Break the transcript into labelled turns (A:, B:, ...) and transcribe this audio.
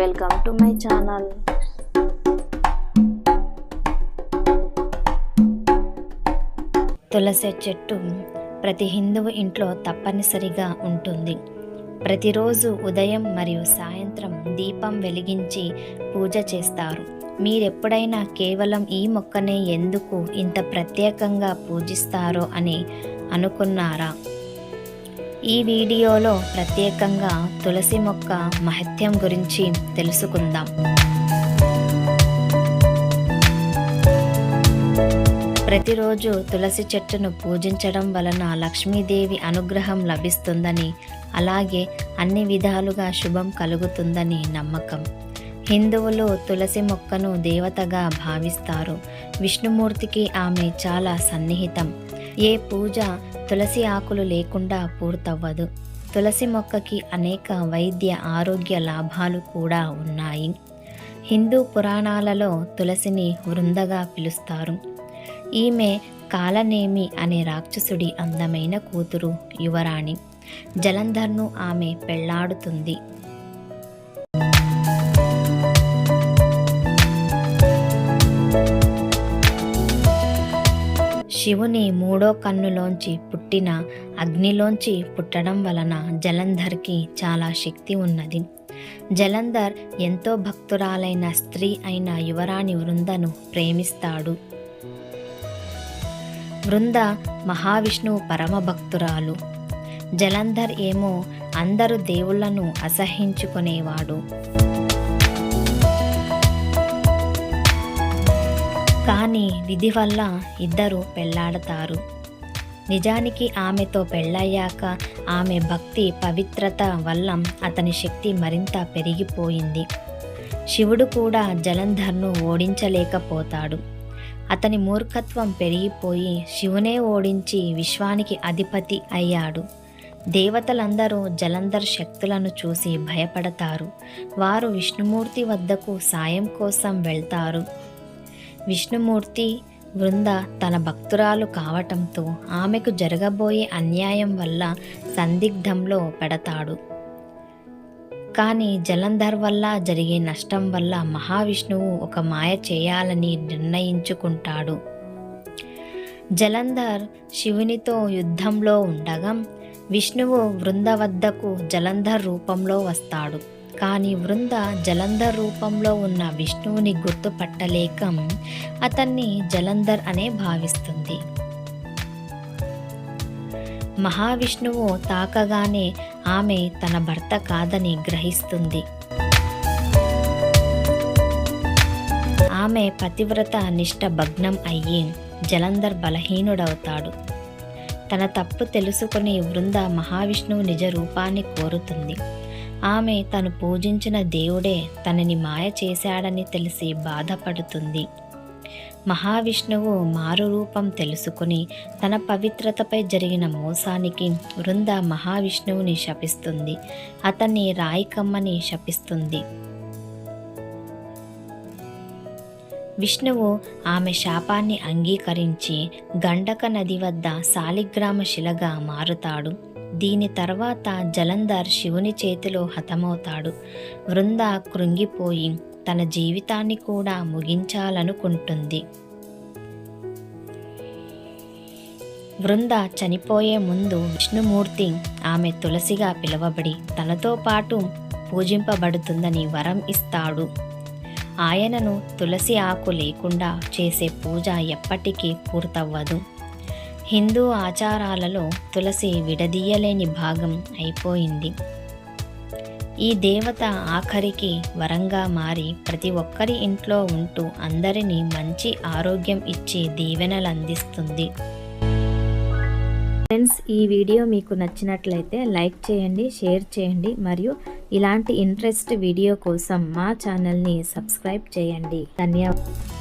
A: Welcome to my channel
B: తులసి చెట్టు ప్రతి హిందువు ఇంట్లో తప్పనిసరిగా ఉంటుంది. ప్రతిరోజు ఉదయం మరియు సాయంత్రం దీపం వెలిగించి పూజ చేస్తారు. మీరెప్పుడైనా కేవలం ఈ మొక్కనే ఎందుకు ఇంత ప్రత్యేకంగా పూజిస్తారో అని అనుకున్నారా? ఈ వీడియోలో ప్రత్యేకంగా తులసి మొక్క మహత్యం గురించి తెలుసుకుందాం. ప్రతిరోజు తులసి చెట్టును పూజించడం వలన లక్ష్మీదేవి అనుగ్రహం లభిస్తుందని అలాగే అన్ని విధాలుగా శుభం కలుగుతుందని నమ్మకం. హిందువులు తులసి మొక్కను దేవతగా భావిస్తారు. విష్ణుమూర్తికి ఆమె చాలా సన్నిహితం. ఏ పూజ తులసి ఆకులు లేకుండా పూర్తవ్వదు. తులసి మొక్కకి అనేక వైద్య ఆరోగ్య లాభాలు కూడా ఉన్నాయి. హిందూ పురాణాలలో తులసిని వృందగా పిలుస్తారు. ఈమె కాలనేమి అనే రాక్షసుడి అందమైన కూతురు యువరాణి. జలంధర్ను ఆమె పెళ్ళాడుతుంది. శివుని మూడో కన్నులోంచి పుట్టిన అగ్నిలోంచి పుట్టడం వలన జలంధర్కి చాలా శక్తి ఉన్నది. జలంధర్ ఎంతో భక్తురాలైన స్త్రీ అయిన యువరాణి వృందను ప్రేమిస్తాడు. వృంద మహావిష్ణువు పరమ భక్తురాలు జలంధర్ ఏమో అందరు దేవుళ్ళను అసహించుకునేవాడు. కానీ విధి వల్ల ఇద్దరు పెళ్ళాడతారు. నిజానికి ఆమెతో పెళ్ళయ్యాక ఆమె భక్తి పవిత్రత వల్ల అతని శక్తి మరింత పెరిగిపోయింది. శివుడు కూడా జలంధర్ను ఓడించలేకపోతాడు. అతని మూర్ఖత్వం పెరిగిపోయి శివునే ఓడించి విశ్వానికి అధిపతి అయ్యాడు. దేవతలందరూ జలంధర్ శక్తులను చూసి భయపడతారు. వారు విష్ణుమూర్తి వద్దకు సాయం కోసం వెళ్తారు. విష్ణుమూర్తి వృంద తన భక్తురాలు కావటంతో ఆమెకు జరగబోయే అన్యాయం వల్ల సందిగ్ధంలో పెడతాడు. కానీ జలంధర్ వల్ల జరిగే నష్టం వల్ల మహావిష్ణువు ఒక మాయ చేయాలని నిర్ణయించుకుంటాడు. జలంధర్ శివునితో యుద్ధంలో ఉండగా విష్ణువు వృంద వద్దకు జలంధర్ రూపంలో వస్తాడు. కానీ వృంద జలంధర్ రూపంలో ఉన్న విష్ణువుని గుర్తుపట్టలేక అతన్ని జలంధర్ అనే భావిస్తుంది. మహావిష్ణువు తాకగానే ఆమె తన భర్త కాదని గ్రహిస్తుంది. ఆమె పతివ్రత నిష్ట భగ్నం అయ్యి జలంధర్ బలహీనుడవుతాడు. తన తప్పు తెలుసుకుని వృంద మహావిష్ణువు నిజ రూపాన్ని కోరుతుంది. ఆమె తను పూజించిన దేవుడే తనని మాయ చేశాడని తెలిసి బాధపడుతుంది. మహావిష్ణువు మారు రూపం తెలుసుకుని తన పవిత్రతపై జరిగిన మోసానికి వృంద మహావిష్ణువుని శపిస్తుంది. అతన్ని రాయికమ్మని శపిస్తుంది. విష్ణువు ఆమె శాపాన్ని అంగీకరించి గండక నది వద్ద శాలిగ్రామ శిలగా మారుతాడు. దీని తర్వాత జలంధర్ శివుని చేతిలో హతమవుతాడు. వృంద కృంగిపోయి తన జీవితాన్ని కూడా ముగించాలనుకుంటుంది. వృంద చనిపోయే ముందు విష్ణుమూర్తి ఆమె తులసిగా పిలువబడి తనతో పాటు పూజింపబడుతుందని వరం ఇస్తాడు. ఆయనను తులసి ఆకు లేకుండా చేసే పూజ ఎప్పటికీ పూర్తవ్వదు. హిందూ ఆచారాలలో తులసి విడదీయలేని భాగం అయిపోయింది. ఈ దేవత ఆఖరికి వరంగా మారి ప్రతి ఒక్కరి ఇంట్లో ఉంటూ అందరినీ మంచి ఆరోగ్యం ఇచ్చి దీవెనలు అందిస్తుంది. ఫ్రెండ్స్ ఈ వీడియో మీకు నచ్చినట్లయితే లైక్ చేయండి షేర్ చేయండి మరియు ఇలాంటి ఇంట్రెస్ట్ వీడియో కోసం మా ఛానల్ని సబ్స్క్రైబ్ చేయండి. ధన్యవాదాలు.